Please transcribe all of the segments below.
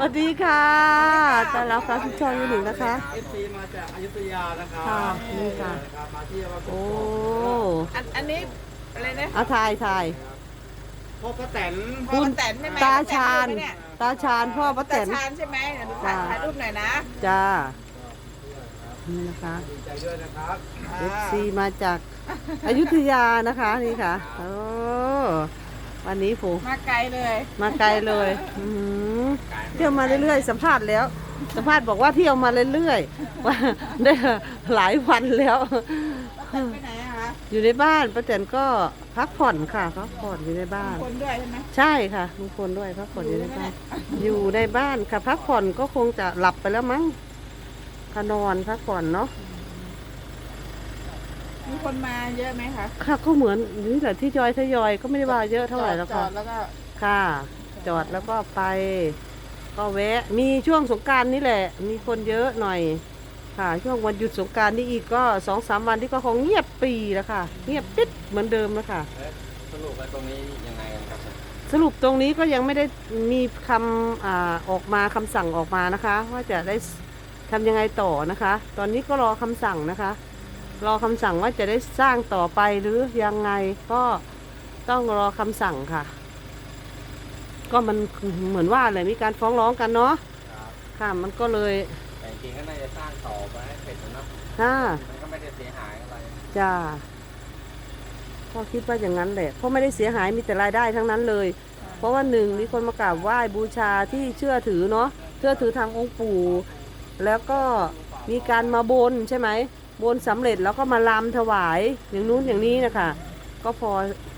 สวัสดีค่ะต้อนรับค่ะทุกช่องยี่หนึ่งนะคะ เอฟซีมาจากอยุธยานะครับค่ะนี่ค่ะนะครับมาเที่ยวมาโอ้อันอันนี้อะไรนะเอาถ่ายถ่ายพ่อป้าแตนพ่อป้าแตนใช่ไหมตาชาญ ป้แตนเนี่ยตาชาญพ่อป้าแตตาน ชาญใช่ไหมเดี๋ยวดูถ่ายจ้า ถ่ายรูปหน่อยนะจ้า นี่นะคะ ดีใจด้วยนะครับ เอฟซีมาจากอยุธยานะคะนี่ค่ะ โอ้ วันนี้ผูมาไกลเลย มาไกลเลย อื้อหือ เที่ยวมาเรื่อยๆสัมภาษณ์แล้ว สัมภาษณ์บอกว่าเที่ยวมาเรื่อยๆว่าได้หลายวันแล้วป้าแตนไปไหนอะคะอยู่ในบ้านป้าแตนก็พักผ่อนค่ะพักผ่อนอยู่ในบ้าน คนด้วยใช่ไหมใช่ค่ะลุงพลด้วยพักผ่อนอยู่ในบ้านอยู่ในบ้านค่ะพักผ่อนก็คงจะหลับไปแล้วมั้งค่ะนอนพักผ่อนเนาะมีคนมาเยอะไหมคะค่ะก็เหมือนนี่แหละที่จอยทยอยก็ไม่ได้ว่าเยอะเท่าไหร่แล้วจอค่ะดแล้วก็ค่ะ จอดแล้วก็ไป ก็แวะมีช่วงสงกรารนี่แหละ มีคนเยอะหน่อยค่ะ ช่วงวันหยุดสงกรารนี่อีกก็สองสามวันที่ก็คงเงียบปีแล้วค่ะ เงียบปิดเหมือนเดิมแล้วค่ะสรุปว่าตรงนี้ยังไงกันครับสรุปตรงนี้ก็ยังไม่ได้มีคำอาออกมาคำสั่งออกมานะคะ ว่าจะได้ทำยังไงต่อนะคะ ตอนนี้ก็รอคำสั่งนะคะ รอคำสั่งว่าจะได้สร้างต่อไปหรือยังไงก็ต้องรอคำสั่งค่ะ ก็มันเหมือนว่าเลยมีการฟ้องร้องกันเนาะค่ะมันก็เลยแต่จริงก็น่าจะสร้างต่อไปให้เสร็จนะเนาะค่ะมันก็ไม่ได้เสียหายอะไรจ้าก็คิดว่าอย่างนั้นแหละเพราะไม่ได้เสียหายมีแต่รายได้ทั้งนั้นเลย เพราะว่าหนึ่งมีคนมากราบไหว้บูชาที่เชื่อถือเนาะเชื่อถือทางองค์ปู่ แล้วก็มีการมาบนใช่ไหมบนสำเร็จแล้วก็มาลำถวายอย่างนู้นอย่างนี้นะคะ ก็พอ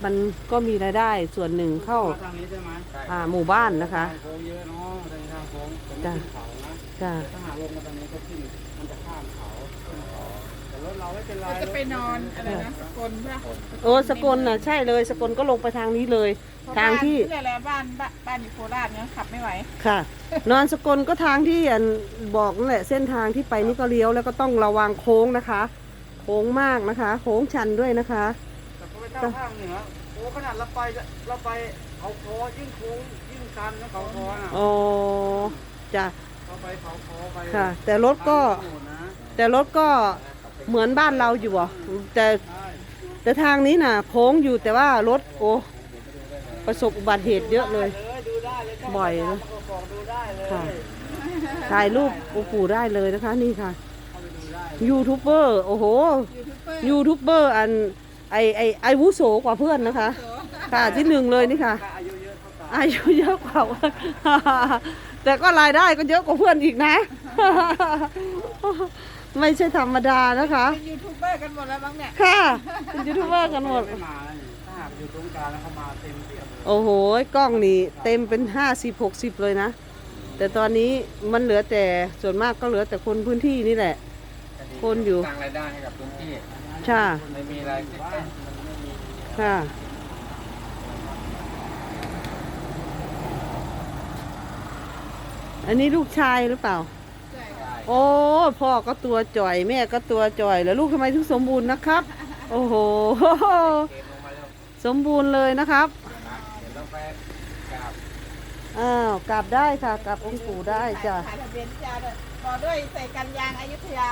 มันก็มีรายได้ส่วนหนึ่งเข้าทางนี้ใช่ไหมอ่าหมู่บ้านนะคะทางโค้งเยอะเนาะทางทางโค้งผมจ้ะขึ้นเขานะจ้าถ้าหากลงมาตรงนี้ก็ขึ้นมันจะข้ามเขาขึ้นเขาแต่รถเราไม่เป็นไรเราจะไปนอนอะไรนะสกลป่ะโอ้สกลน่ะใช่เลยสกลก็ลงไปทางนี้เลย ทางที่นี่แหละบ้านบ้านบ้านอยู่โคราชเนี่ยขับไม่ไหวค่ะ นอนสกลก็ทางที่อันบอกนั่นแหละเส้นทางที่ไปนี่ก็เลี้ยวแล้วก็ต้องระวังโค้งนะคะ โค้งมากนะคะ โค้งชันด้วยนะคะแต่ก็ไม่ เท่าข้างเหนือโอ้ขนาดเราไปเราไปเขาคอยิ่งโค้งยิ่งชันนะเขาคอน่ะโอ้จ้ะเราไปเขาคอไปค่ะ แต่รถก็ ทางโหดนะแต่รถก็เหมือนบ้านเราอยู่อะแต่ใช่แต่ทางนี้น่ะโค้งอยู่แต่ว่ารถโอ้ประสบอุบัติเหตุเยอะเลยเลยดูได้เลยบ่อยนะนะบอกดูได้เลยค่ะถ่ายรูปองค์ปู่ได้เลยนะคะนี่ค่ะ เข้าไปดูได้ยูทูบเบอร์โอ้โหยูทูบเบอร์ยูทูบเบอร์อัน ไอไอไอวุโสกว่าเพื่อนนะคะ ค่ะที่หนึ่งเลยนี่ค่ะถ้าอายุเยอะเท่ากันอายุเยอะกว่าเพื่อนแต่ก็รายได้ก็เยอะกว่าเพื่อนอีกนะ ไม่ใช่ธรรมดานะคะเป็นยูทูบเบอร์กันหมดแล้วบ้างเนี่ยค่ะเป็นยูทูบเบอร์กันหมดไม่มาแล้วนี่ถ้าหากอยู่ตรงกลางแล้วเขามาเต็มเทียบเลยโอ้โหกล้องนี่เต็มเป็นห้าสิบหกสิบเลยนะ แต่ตอนนี้มันเหลือแต่ส่วนมากก็เหลือแต่คนพื้นที่นี่แหละ คนอยู่ สร้างรายได้ให้กับพื้นที่ ค่ะ ไม่มีอะไรบ้านมันไม่มีค่ะ อันนี้ลูกชายหรือเปล่าใช่โอ้พ่อก็ตัวจ่อย แม่ก็ตัวจ่อย แล้วลูกทำไมถึงสมบูรณ์นะครับ โอ้โหเกมลงมาเร็วสมบูรณ์เลยนะครับนะเดี๋ยวเราไปกราบอ้าว กลับได้ค่ะ กลับองค์ปู่ได้จ้ะ ถ่ายทะเบียนยาด้วยต่อด้วยใส่กันยางอยุธยา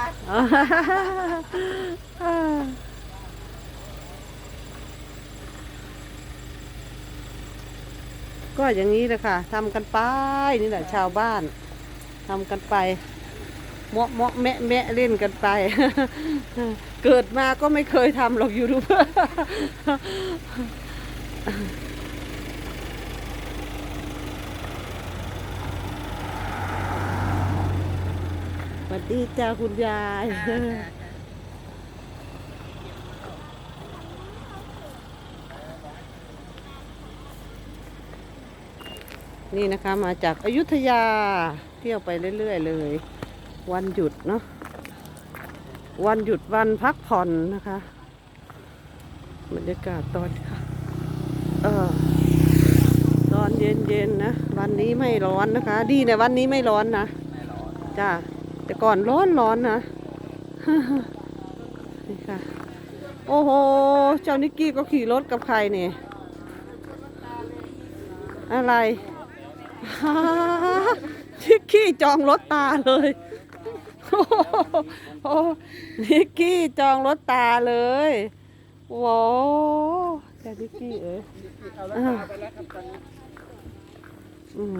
ก็อย่างนี้แหละค่ะทำกันไปนี่แหละชาวบ้านทำกันไปเมาะเมาะแมะแมะเล่นกันไป เกิดมาก็ไม่เคยทำหรอกยูทูบ สวัสดีจ้าคุณยาย นี่นะคะมาจากอายุทยาเที่ยวไปเรื่อย ๆ เลย วันหยุดเนาะวันหยุดวันพักผ่อนนะคะบรรยากาศตอนค่ะเออตอนเย็นๆนะ วันนี้ไม่ร้อนนะคะ ดีนะวันนี้ไม่ร้อนนะไม่ร้อนจ้า แต่ก่อนร้อนร้อนนะนี่ค่ะ โอ้โห เจ้านิกกี้ก็ขี่รถกับใครเนี่ย อะไรเจองรถตาเลยโอ้โหนิกกี้จองรถตาเลยว้าวแค่นิกกี้เอ้ยอืม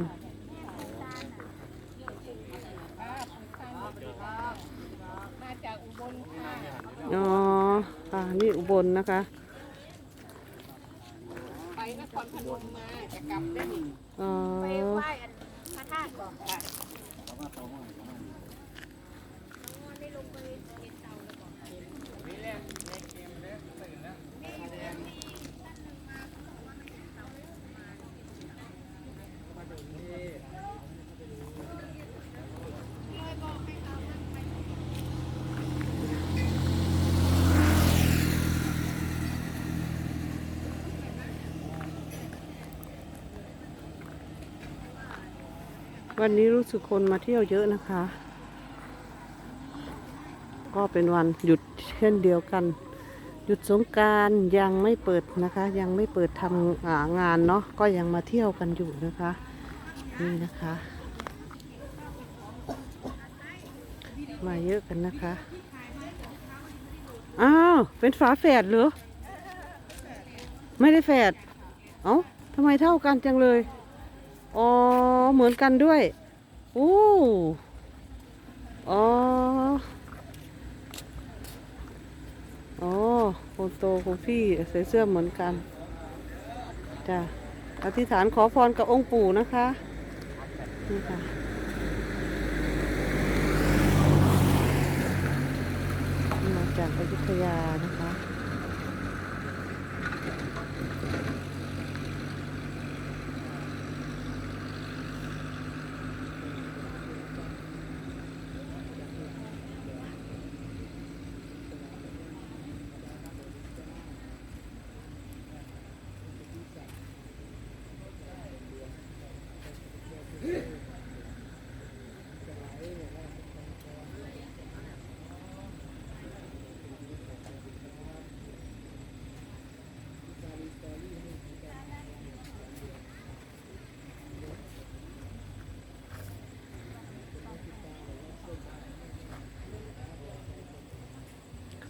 มาจากอุบลค่ะอ๋อค่ะนี่อุบลนะคะ ไปนครพนมมาจะกลับได้นี่อ๋อ ไปไหว้อันพระธาตุบอกค่ะ วันนี้รู้สึกคนมาเที่ยวเยอะนะคะ ก็เป็นวันหยุดเช่นเดียวกัน หยุดสงการยังไม่เปิดนะคะ ยังไม่เปิดทำอ่างานเนาะก็ยังมาเที่ยวกันอยู่นะคะ นี่นะคะ มาเยอะกันนะคะอ้าวเป็นฝาแฝดเหรอไม่ได้แฝดเอ้าทำไมเท่ากันจังเลย อ๋อ เหมือนกันด้วยอู้อ๋ออ๋อคนโตคนพี่ใส่เสื้อเหมือนกันจ้ะอธิษฐานขอพรกับองค์ปู่นะคะนี่ค่ะมาจากอยุธยานะคะ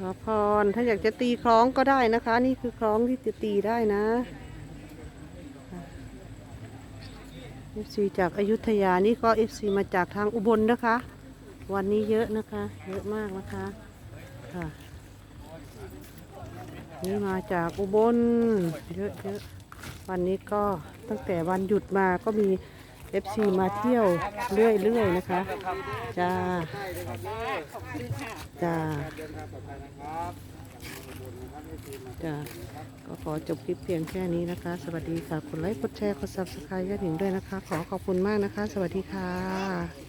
ขอพร ถ้าอยากจะตีคล้องก็ได้นะคะ นี่คือคล้องที่จะตีได้นะเอฟซีจากอายุทยานี่ก็เอฟซีมาจากทางอุบลนะคะ วันนี้เยอะนะคะ เยอะมากนะคะค่ะนี่มาจากอุบลเยอะเยอะวันนี้ก็ตั้งแต่วันหยุดมาก็มี เอฟซีมาเที่ยวเรื่อยๆนะคะจ้าใช่เลยครับเด้อขอบคุณค่ะจ้าจ้าจ้ะก็ขอจบคลิปเพียงแค่นี้นะคะ สวัสดีค่ะกดไลค์กดแชร์กดซับสไครต์ยอดหญิงด้วยนะคะ ขอขอบคุณมากนะคะ สวัสดีค่ะ